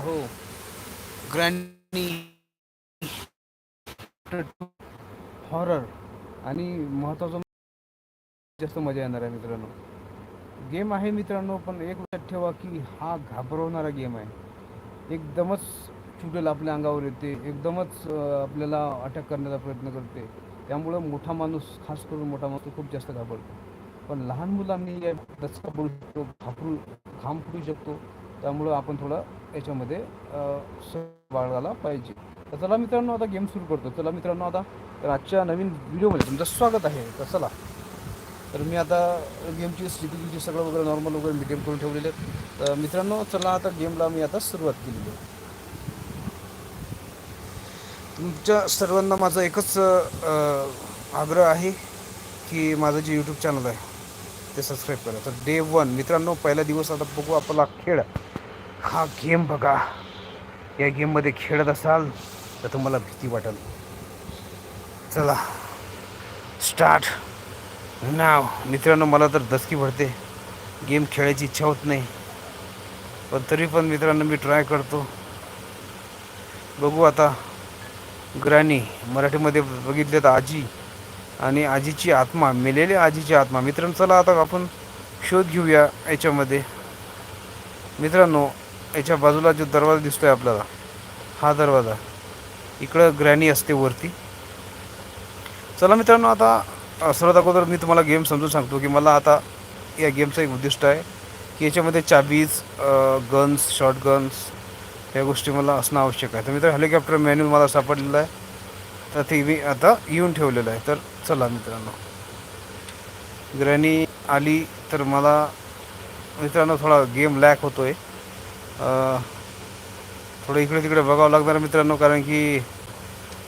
हो? ग्रँडी. हॉरर आणि महत्त्वाचं म्हणजे जास्त मजा येणार आहे मित्रांनो. गेम आहे मित्रांनो पण एक लक्षात ठेवा की हा घाबरवणारा गेम आहे. एकदमच चुडेल आपल्या अंगावर येते एकदमच आपल्याला अटॅक करण्याचा प्रयत्न करते. त्यामुळं मोठा माणूस खास करून मोठा माणूस खूप जास्त घाबरतो. पण लहान मुलांनी या दचका पडू शकतो घाबरू घाम फुटू शकतो. त्यामुळं आपण थोडं याच्यामध्ये अं, स- बाळगायला पाहिजे. तर चला मित्रांनो आता गेम सुरू करतो. चला मित्रांनो आता आजच्या नवीन व्हिडिओमध्ये तुमचं स्वागत आहे. तर चला. तर मी आता गेमची स्थिती सगळं वगैरे नॉर्मल वगैरे मीडियम करून ठेवलेले आहेत. तर मित्रांनो चला आता गेमला मी आता सुरुवात केलेली आहे तुमच्या सर्वांना माझा एकच आग्रह आहे की माझं जे यूट्यूब चॅनल आहे ते सबस्क्राईब करा. तर डे वन मित्रांनो पहिला दिवस आता बघू आपला खेळ. हा गेम बघा. या गेममध्ये खेळत असाल तर तुम्हाला भीती वाटेल. चला. स्टार्ट. नाव. मित्रांनो मला तर दसकी भरते. गेम खेळायची इच्छा होत नाही. पण तरी पण मित्रांनो मी ट्राय करतो. बघू आता. ग्रॅनी मराठीमध्ये बघितले तर आजी आणि आजीची आत्मा मेलेली आजीची आत्मा. मित्रांनो चला आता आपण शोध घेऊया याच्यामध्ये. मित्रांनो याच्या बाजूला जो दरवाजा दिसतोय आपल्याला हा दरवाजा. इकडं ग्रॅनी असते वरती. चला मित्रांनो आता सर्वात अगोदर मी तुम्हाला गेम समजून सांगतो की मला आता या गेमचं एक उद्दिष्ट आहे की याच्यामध्ये चाबीज गन्स शॉर्ट गन्स या गोष्टी मला असणं आवश्यक आहे. तर मित्र हेलिकॉप्टर मेन्यू मला सापडलेला आहे. तर ते मी आता येऊन ठेवलेलं आहे. तर चला मित्रांनो. ग्रॅनी आली तर मला मित्रांनो थोडा गेम लॅक होतो आहे थोडं इकडे तिकडे बघावं लागणार मित्रांनो कारण की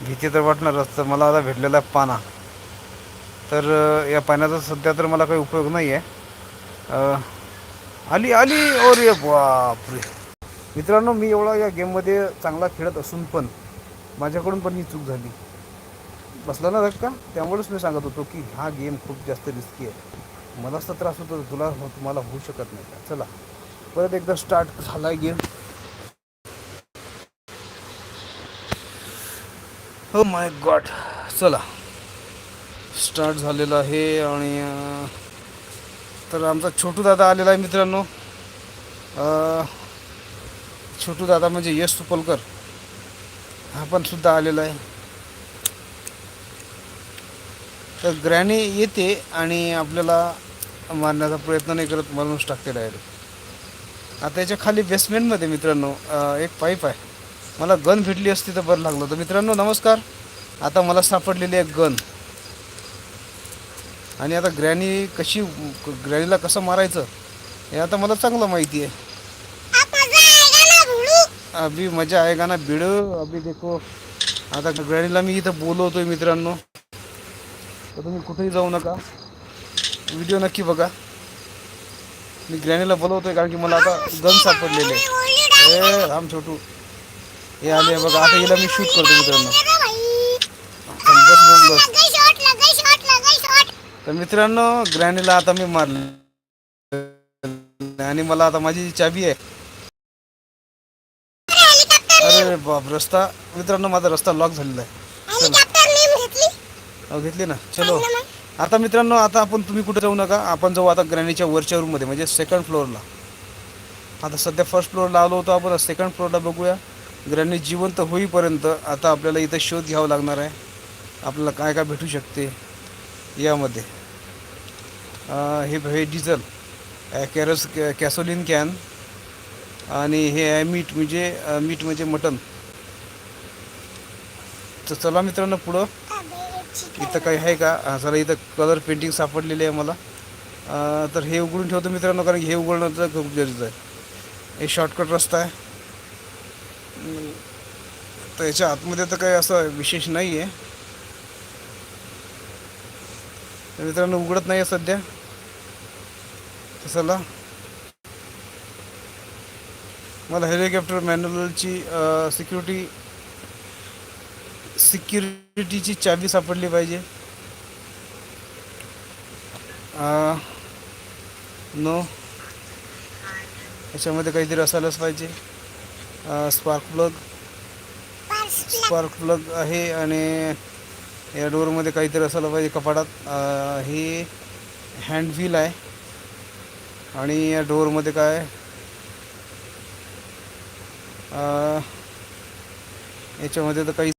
भीती तर वाटणारच तर मला आता भेटलेला आहे पाना. तर या पाण्याचा सध्या तर मला काही उपयोग नाही आहे आली आली! अरे बापरे! मित्रांनो मी एवढा या गेममध्ये चांगला खेळत असून पण माझ्याकडून पण ही चूक झाली. बसला ना धक्का? त्यामुळेच मी सांगत होतो की हा गेम खूप जास्त रिस्की आहे. मलाच तर त्रास होतो तुला तुम्हाला होऊ शकत नाही का? चला. परत एकदा स्टार्ट झाला गेम हो माय गॉड चला. स्टार्ट झालेलं आहे आणि तर आमचा छोटू दादा आलेला आहे मित्रांनो. छोटू दादा म्हणजे यश सुपलकर. हा पण सुद्धा आलेला आहे. तर ग्रॅनी येते आणि आपल्याला मारण्याचा प्रयत्न नाही करत मारूनच टाकते डायरेक्ट आता याच्या खाली बेसमेंटमध्ये मित्रांनो एक पाईप आहे. मला गन भेटली असती तर बरं लागलं तर मित्रांनो नमस्कार. आता मला सापडलेली आहे गन आणि आता ग्रॅनी कशी ग्रॅनीला कसं मारायचं हे आता मला चांगलं माहिती आहे. अभी मजा आएगा ना भिड. अभी देखो. आता ग्रॅनीला मी इथं बोलवतोय मित्रांनो. तर तुम्ही कुठेही जाऊ नका. व्हिडिओ नक्की बघा. मी ग्रॅनीला बोलवतोय कारण की मला आता गन सापडलेले ए राम छोटू. हे आले बघा आता हिला मी शूट करतो मित्रांनो. बस तर मित्रांनो ग्रॅनीला आता मी मारलं. आणि मला आता माझी जी चाबी आहे. अरे बाप रस्ता. मित्रांनो माझा रस्ता लॉक झालेला आहे. चला. घेतली. ना. चलो. आता मित्रांनो आता आपण तुम्ही कुठे जाऊ नका. आपण जाऊ आता ग्रॅनीच्या वरच्या रूममध्ये म्हणजे सेकंड फ्लोअरला आता सध्या फर्स्ट फ्लोअरला आलो होतो आपण सेकंड फ्लोअरला बघूया. ग्रॅनी जिवंत होईपर्यंत आता आपल्याला इथं शोध घ्यावा लागणार आहे. आपल्याला काय काय भेटू शकते यामध्ये. हे हे डिझल कॅरस कॅसोलिन कॅन आणि हे आहे मीठ म्हणजे मीठ म्हणजे मटन तर चला मित्रांनो पुढं. इथं काही आहे का? जरा चला इथं कलर पेंटिंग सापडलेली आहे मला. तर हे उघडून ठेवतो मित्रांनो कारण हे उघडणं तर खूप गरजेचं आहे. हे शॉर्टकट रस्ता आहे. तर याच्या आतमध्ये तर काही असं विशेष नाही आहे तर मित्रांनो उघडत नाही आहे सध्या. तर मला हेलिकॉप्टर मॅन्युअलची सिक्युरिटी सिक्युरिटीची चाबी सापडली पाहिजे. नो याच्यामध्ये काहीतरी असायलाच पाहिजे. स्पार्क प्लग स्पार्क प्लग आहे आणि या डोअरमध्ये काहीतरी असायला पाहिजे कपाटात. हे हँड व्हील आहे. आणि या डोअरमध्ये काय? याच्यामध्ये तर काही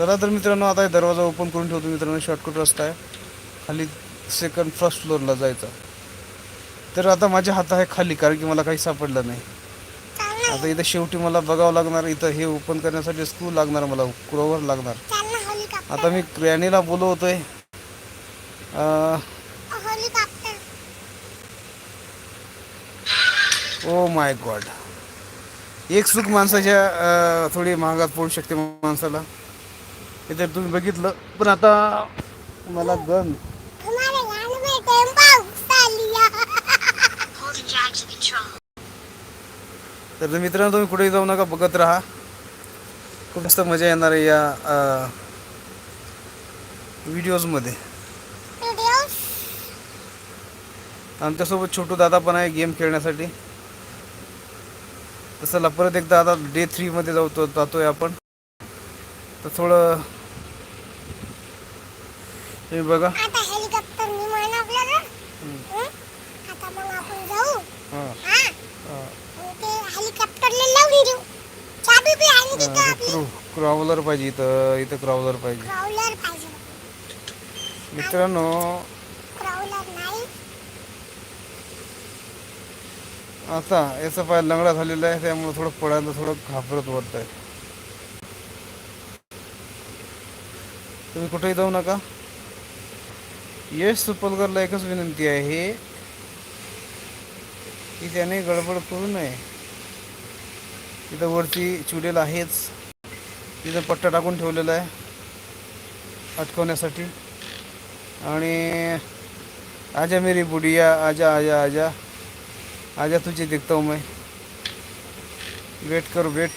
चला तर मित्रांनो आता दरवाजा ओपन करून ठेवतो मित्रांनो. शॉर्टकट रस्ता आहे. खाली सेकंड फर्स्ट फ्लोअरला जायचा. तर आता माझ्या हात आहे खाली कारण की मला काही सापडलं नाही. आता इथं शेवटी मला बघावं लागणार इथं हे ओपन करण्यासाठी स्क्रू लागणार मला क्रोवर लागणार. आता मी क्रॅनीला बोलवतोय. ओ माय गॉड एक सुख माणसाच्या थोडी महागात पडू शकते माणसाला. हे तर तुम्ही बघितलं. पण आता मला गन. तर मित्रांनो तुम्ही कुठेही जाऊ नका बघत राहा. खूप मस्त मजा येणार आहे या व्हिडिओजमध्ये आमच्यासोबत छोटू दादा पण आहे गेम खेळण्यासाठी. तसं ला परत एकदा आता डे थ्रीमध्ये जातो जातोय आपण. तर थोडं तुम्ही बघा. आता हेलिकॉप्टर विमान आपल्याला. हं? आता मग आपण जाऊ. ते हेलिकॉप्टरला लावून देऊ. चाबी बी आहे तिथं आपली. क्रू क्रावलर पाहिजे इथं. इथं क्रावलर पाहिजे. क्राउलर पाहिजे. मित्रांनो क्राउलर नाही. आता याचा पाय लंगडा झालेला आहे त्यामुळे थोडं पडायला थोडं घाबरत वाटत आहे तुम्ही कुठेही जाऊ नका. यश सुपलकरला एकच विनंती आहे. की त्याने गडबड करू नये. तिथं वरती चुडेल आहेच. तिथं पट्टा टाकून ठेवलेला आहे. अटकवण्यासाठी. आणि आजा मेरी बुडिया आजा आजा आजा. आजा तुझे देखता हूँ मैं. वेट कर वेट.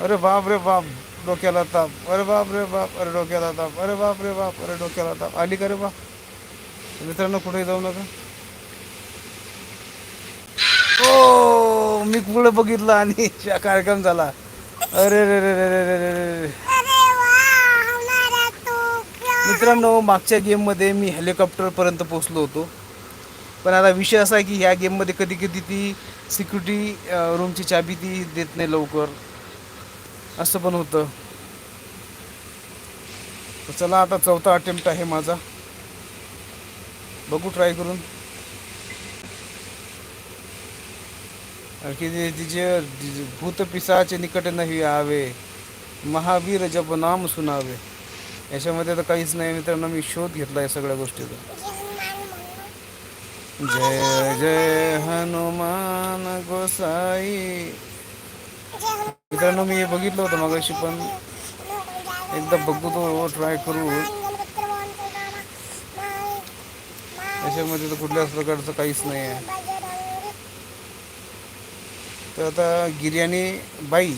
अरे बाप रे बाप. डोक्याला ताप. अरे बाप रे बाप अरे डोक्याला ताप. अरे बाप रे बाप अरे डोक्याला ताप. आली का रे बाप मित्रांनो कुठेही जाऊ नका. ओ मी पुढे बघितलं आणि हा कार्यक्रम झाला. अरे रे रे रे रे रे रे रे मित्रांनो मागच्या गेममध्ये मी हेलिकॉप्टरपर्यंत पोचलो होतो. पण आता विषय असा आहे की ह्या गेममध्ये कधी कधी ती सिक्युरिटी रूमची चाबी ती देत नाही लवकर. असं पण होतं. तर चला आता चौथा अटेम्प्ट आहे माझा. बघू ट्राय करून. की तिचे भूत पिसाचे निकट नाही आवे महावीर जप नाम सुनावे. याच्यामध्ये तर काहीच नाही मित्रांनो मी शोध घेतला या सगळ्या गोष्टीचा. जय जय हनुमान गोसाई. मित्रांनो मी हे बघितलं होतं मगाशी पण एकदा बघतो ट्राय करू. त्याच्यामध्ये तर कुठल्याच प्रकारचं काहीच नाही आहे तर आता गिर्याणी बाई.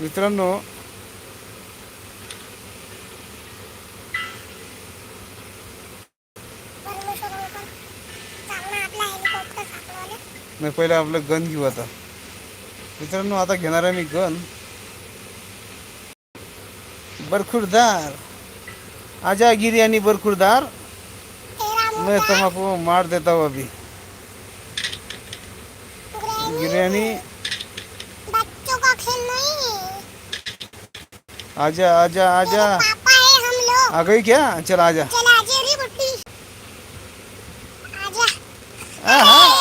मित्रांनो मी पहिले आपलं गन घेऊ आता. मित्रांनो आता घेणार आहे मी गन बरखुरदार. आजा गिर्याणी बरखुरदार. मैं तमाकू मार देता हूँ अभी. गिर्याणी बच्चों का खेल नहीं आजा आजा आजा. आ गई क्या? चल आजा. चल आजा रे आजा.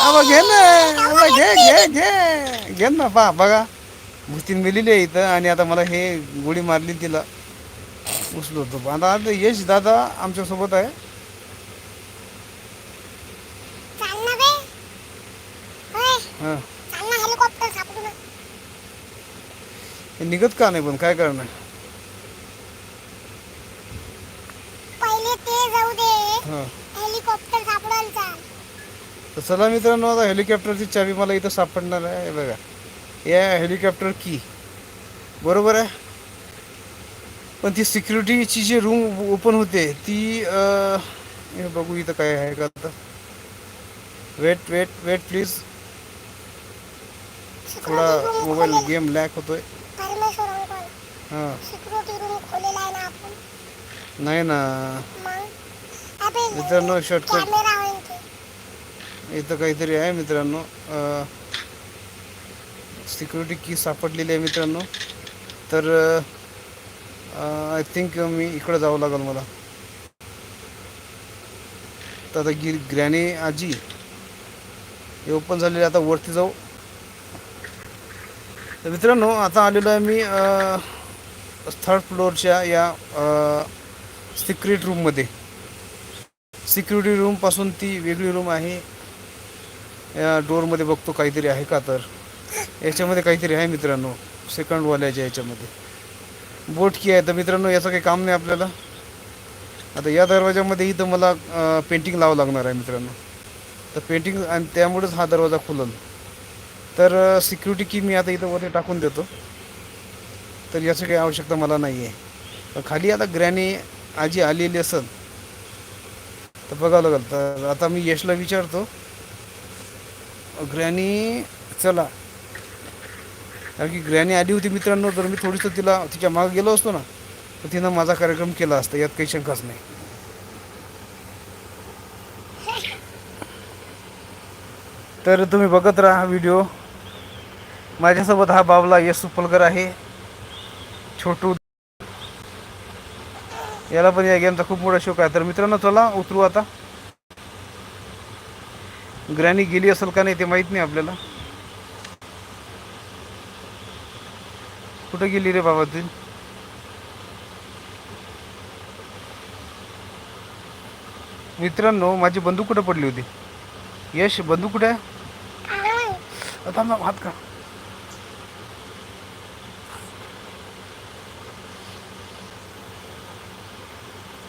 अब घे घे घे घे. घे ना पा बघा. भुस्तीन मिलेली आहे इथं आणि आता मला हे गोळी मारली तिला. उचलो होतो. आता आता यश दादा आमच्यासोबत आहे. हे. निघत का नाही पण? काय करणार? पहिले ते जाऊ दे. तर चला मित्रांनो आता हेलिकॉप्टरची चावी मला इथं सापडणार आहे. बघा. या हेलिकॉप्टर की बरोबर आहे? पण ती सिक्युरिटीची जी रूम ओपन होते ती बघू इथं काय आहे का आता? वेट वेट वेट प्लीज थोडा मोबाईल गेम लॅक होतोय. हां. नाही ना. मित्रांनो शॉर्टकट इथं काहीतरी आहे मित्रांनो. सिक्युरिटी की सापडलेली आहे मित्रांनो. तर आय थिंक मी इकडं जावं लागेल मला. तर आता गिर ग्रॅनी आजी हे ओपन झालेले आता वरती जाऊ. तर मित्रांनो आता आलेलो आहे मी थर्ड फ्लोअरच्या या सिक्रेट रूममध्ये सिक्युरिटी रूमपासून ती वेगळी रूम आहे. या डोअरमध्ये बघतो काहीतरी आहे का तर. याच्यामध्ये काहीतरी आहे मित्रांनो सेकंडवाल्याच्या याच्यामध्ये. बोट की आहे. तर मित्रांनो याचं काही काम नाही आपल्याला. आता या दरवाजामध्ये इथं मला पेंटिंग लावावं लागणार आहे मित्रांनो. तर पेंटिंग आणि त्यामुळेच हा दरवाजा खुलल तर सिक्युरिटी की मी आता इथं वरती टाकून देतो. तर याची काही आवश्यकता मला नाही आहे. खाली आता ग्रॅनी आजी आलेली असेल तर बघावं लागेल. तर आता मी यशला विचारतो. ग्रॅनी चला. कारण की ग्रॅनी आली होती मित्रांनो तर मी थोडीसं तिला तिच्या मागं गेलो असतो ना तर तिनं माझा कार्यक्रम केला असता यात काही शंकाच नाही. तर तुम्ही बघत राहा हा व्हिडिओ. माझ्यासोबत हा बाबला यश सुपलकर आहे. छोटू. याला पण या गेमचा खूप मोठा शौक आहे. तर मित्रांनो चला उतरू आता. ग्रॅनी गेली असेल का नाही ते माहीत नाही आपल्याला. कुठं गेली रे बाबा ती? मित्रांनो माझी बंदूक कुठं पडली होती? यश बंदूक कुठे? आता हात का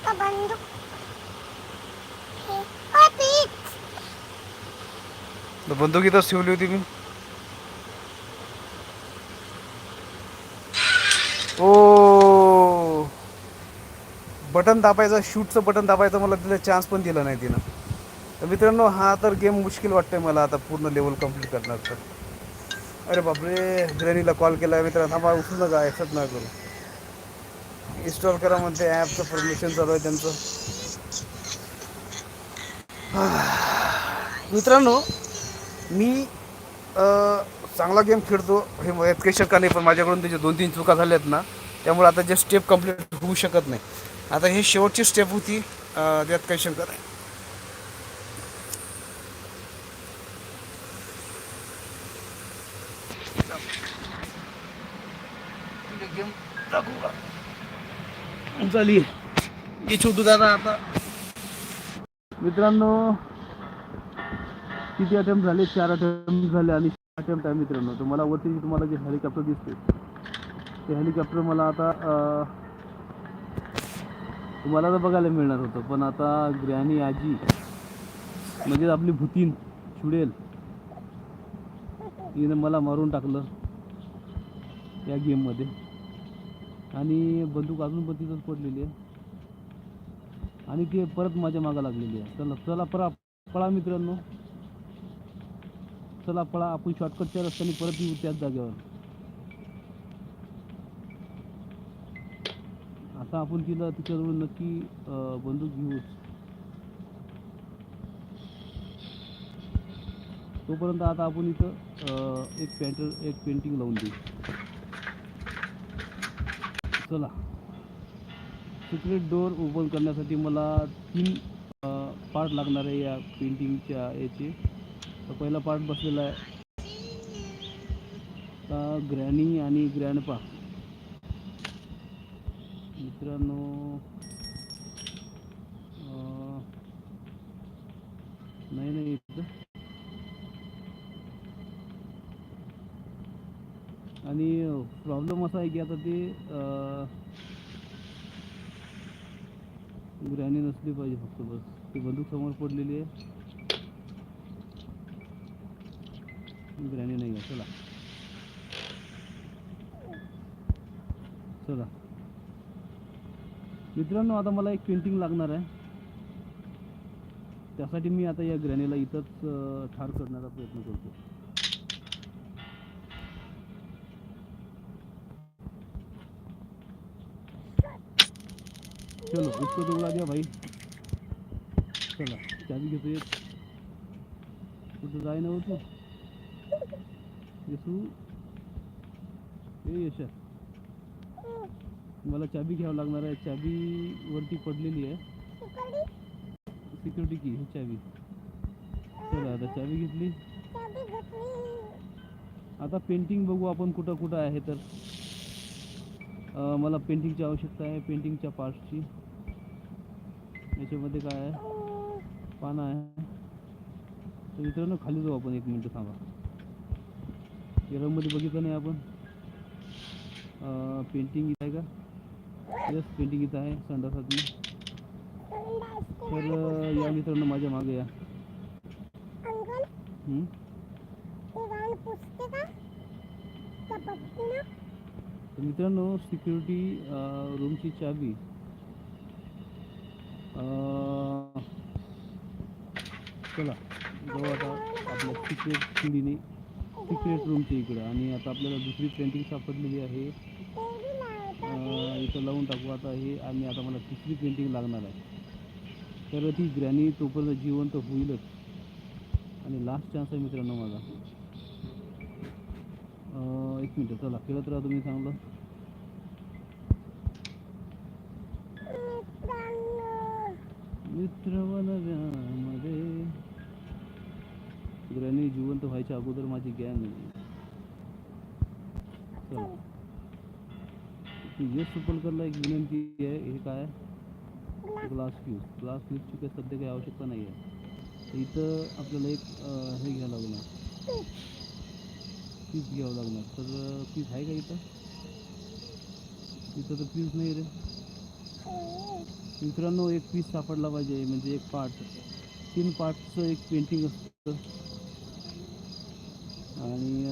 तो बंदूक हे. ओय, पीठ. तर बंदूक इथंच ठेवली होती मी. ओ. बटन दाबायचं शूटचं बटन दाबायचं मला तिला चान्स पण दिला नाही तिनं. तर मित्रांनो हा तर गेम मुश्किल वाटतंय मला आता पूर्ण लेवल कंप्लीट करणार तर. अरे बापरे ग्रॅनीला कॉल केला मित्रांनो थांबा उठू नका ॲक्सेप्ट ना करू. इन्स्टॉल करा म्हणते ॲपचं परमिशन चालू आहे त्यांचं. मित्रांनो मी चांगला गेम खेळतो हे काही शक्का नाही पण माझ्याकडून त्याच्या दोन तीन चुका झाल्यात ना त्यामुळे आता जे स्टेप कंप्लीट होऊ शकत नाही. आता हे शेवटची स्टेप होती त्यात काही शंका नाही. गेम टाकू का झाली. हे छोटू दादा आता. मित्रांनो किती अटेम्प्ट झाले? चार अटेम्प्ट झाले आणि अटेम्प्ट आहे मित्रांनो. तर मला वरती तुम्हाला जे हेलिकॉप्टर दिसते ते हेलिकॉप्टर मला आता तुम्हाला तर बघायला मिळणार होतं पण आता ग्रॅनी आजी म्हणजे आपली भूतीन चुडेल तिने मला मारून टाकलं या गेममध्ये आणि बंदूक अजून पण तिथंच पडलेली आहे. आणि ते परत माझ्या मागं लागलेली आहे. चला चला परा पळा मित्रांनो. चला पळा आपण शॉर्टकटच्या रस्त्याने परत येऊ त्याच जागेवर. आता आपण तिला तिच्याजवळ नक्की बंदूक घेऊच. तोपर्यंत आता आपण इथं एक पेंटर एक पेंटिंग लावून देऊ. चला. सिक्रेट डोअर ओपन करण्यासाठी मला तीन पार्ट लागणार आहे या पेंटिंगच्या याचे. तर पहिला पार्ट बसलेला आहे. आता ग्रॅनी आणि ग्रँडपा मित्रांनो नाही नाही आणि प्रॉब्लेम असा आहे की आता ते ग्रॅनी नसली पाहिजे फक्त बस. ती बंदूक समोर पडलेली आहे. ग्रॅनी नाही आहे चला. चला. मित्रांनो आता मला एक पेंटिंग लागणार आहे. त्यासाठी मी आता या ग्रॅनीला इथंच ठार करण्याचा प्रयत्न करतो. चलो इसको तो उड़ा दिया भाई. चला चाबी घेतो एक. कुठं जाय ना होतो येसू. ए यशा. मला चाबी घ्यावं लागणार आहे. चाबी वरती पडलेली आहे. सिक्युरिटी की ही चाबी. चला आता चाबी घेतली. आता पेंटिंग बघू आपण कुठं कुठं आहे तर. मला पेंटिंगची आवश्यकता आहे पेंटिंगच्या पार्ट्सची याच्यामध्ये काय आहे? अं, पानं आहे. तर मित्रांनो खाली जाऊ आपण. एक मिनटं थांबा. या रूममध्ये बघितलं नाही आपण. पेंटिंग इथं आहे का? यस पेंटिंग इथं आहे संडासातली संडास तर या मित्रांनो माझ्या मागे या. मित्रांनो सिक्युरिटी रूमची चाबी. चला जाऊ आता आपल्या सिक्रेट खिंडीने. सिक्रेट रूमच्या इकडं. आणि आता आपल्याला दुसरी पेंटिंग सापडलेली आहे. इथं लावून टाकू आता हे. आणि आता मला तिसरी पेंटिंग लागणार आहे. तर ती ग्रॅनी तोपर्यंत जिवंत होईलच. आणि लास्ट चान्स आहे मित्रांनो माझा. एक मिनटं. चला खेळत राहा तुम्ही चांगलं मित्रांनो. मित्रवनव्यामध्ये ग्रॅनी जिवंत व्हायच्या अगोदर माझी गॅंग यश सुपलकरला एक विनंती आहे हे काय? Glass fuse. ग्लास फ्यूजची काही सध्या काही आवश्यकता नाही आहे. इथं आपल्याला एक हे घ्यावं लागणार. पीस घ्यावं लागणार. तर पीस आहे का इथं? इथं तर पीस नाही रे. मित्रांनो एक पीस सापडला पाहिजे. म्हणजे एक पार्ट तीन पार्टचं एक पेंटिंग असतं. आणि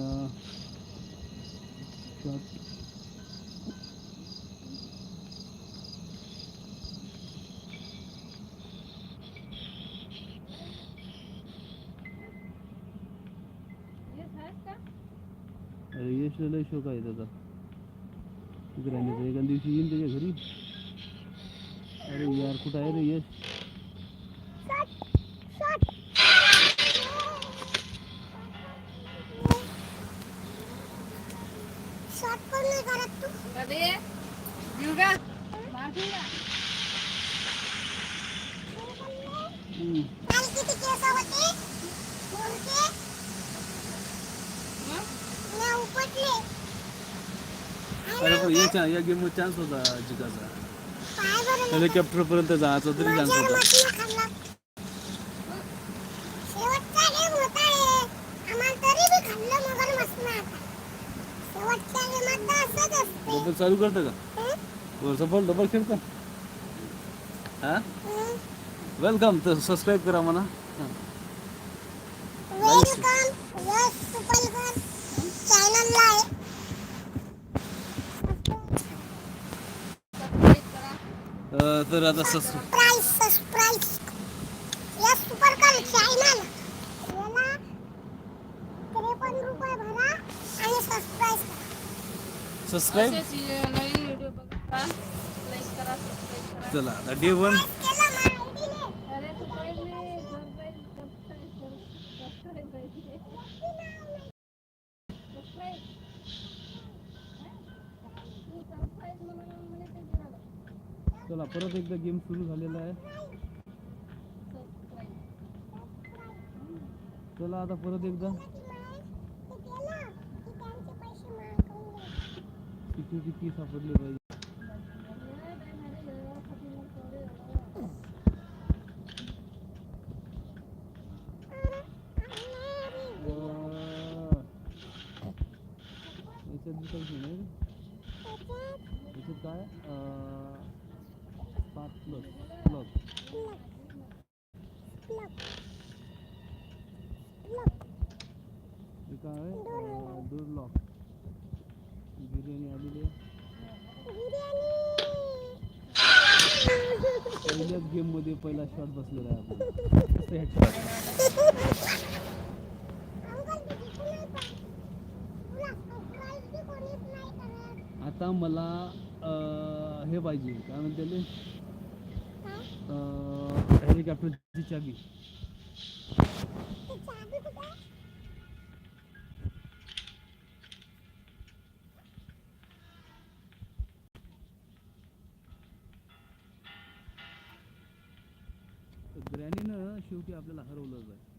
अरे यश लय शोक आहे त्याचा. तिकडे एका दिवशी येईन त्याच्या घरी. अरे यार कुठं आहे रे यश शॉट शॉट पण नाही करत तू अरे युगा हम्म. काल किती केस होते मोरचे मी उपटले अरे पण याच्या या गेम चान्स होता जिकाचा हेलिकॉप्टर पर्यंत जायचा तरी चान्स होता. हे. डबल चालू करतं का? हं? बॉल डबल खेळतं हा? हं. वेलकम तर सबस्क्राईब करा म्हणा हां. वेलकम यश सुपलकर चॅनलला आहे अं, तर आता यश सुपलकर चॅनल याला त्रेपन्न रुपये भरा आणि सबस्क्राईब करा. सबस्क्राईब चला आता डे वन परत एकदा गेम सुरू झालेला आहे. चला आता परत एकदा. किती किती सिक्युरिटी की सापडली पाहिजे. याच्यात काय? काय आहे लॉक बिर्याणी आलेली आहे. पहिल्याच गेममध्ये पहिला शॉट बसलेला आहे. आपण आता मला हे पाहिजे. काय म्हणते त्याले? काय अं, चाबी ग्रॅनीनं शेवटी आपल्याला हरवलंच आहे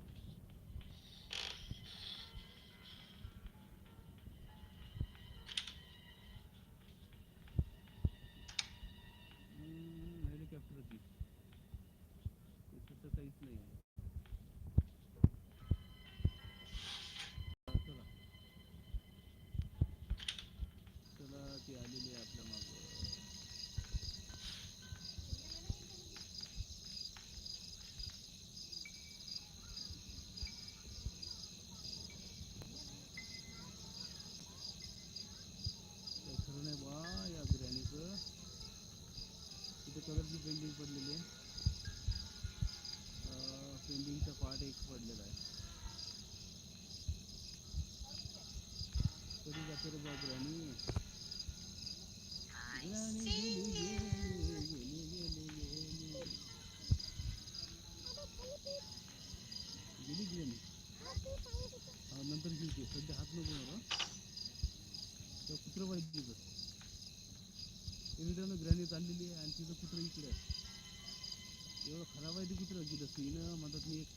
घेते हात नको मारू, कुत्र पाहिजे तिथं. ग्रॅनी चाललेली आहे आणि तिथं कुत्रं इकडे आहे एवढं खराब आहे ते कुत्रं. तिथं तिनं म्हणतात मी एक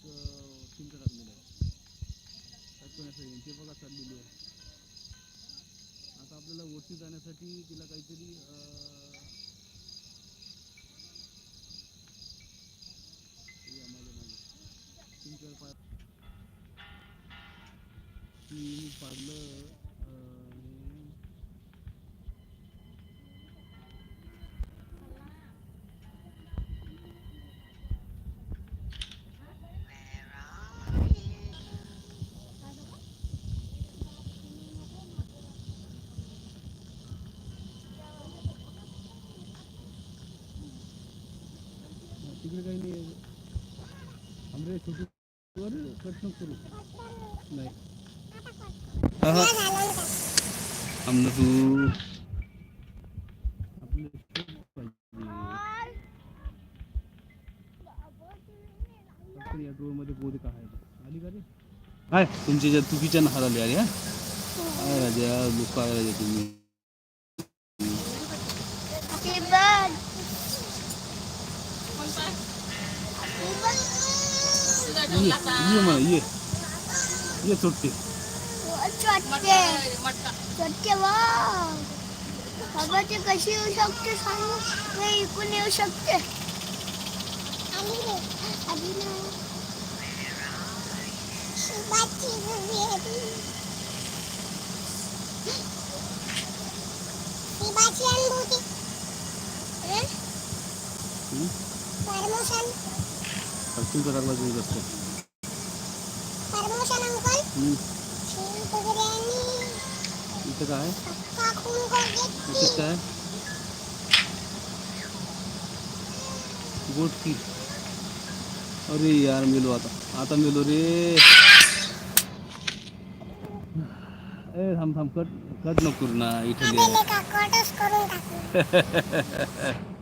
चिंता टाकलेलं आहे. टाकण्यासाठी ते बघा चाललेली आहे. आता आपल्याला वरती जाण्यासाठी तिला काहीतरी ती पाडलं अं, तिकडे काही नाही आमरे छोटी वर कट नको करू नाही तू काय तुमच्या चुकीच्या नाहार आली अरे हा काय राजा लोक काय राजा तुम्ही Happy ये ये ये ये चोट्टे छोटे छोटे वाव बाबा ते कशी येऊ शकते सांगू ते इकून येऊ शकते आली रे आली ना शिवाची बेबी शिवाची अनुभूती परमोशन खर्चून करायला जाऊ असतं परमोशन अंकल हम्म. शिव बिर्याणी इथं काय पक्का खून कर इथं देती काय गोट की। अरे यार मेलो आता। आता मेलो रे। ए थांब थांब कट कट नको करू ना इथं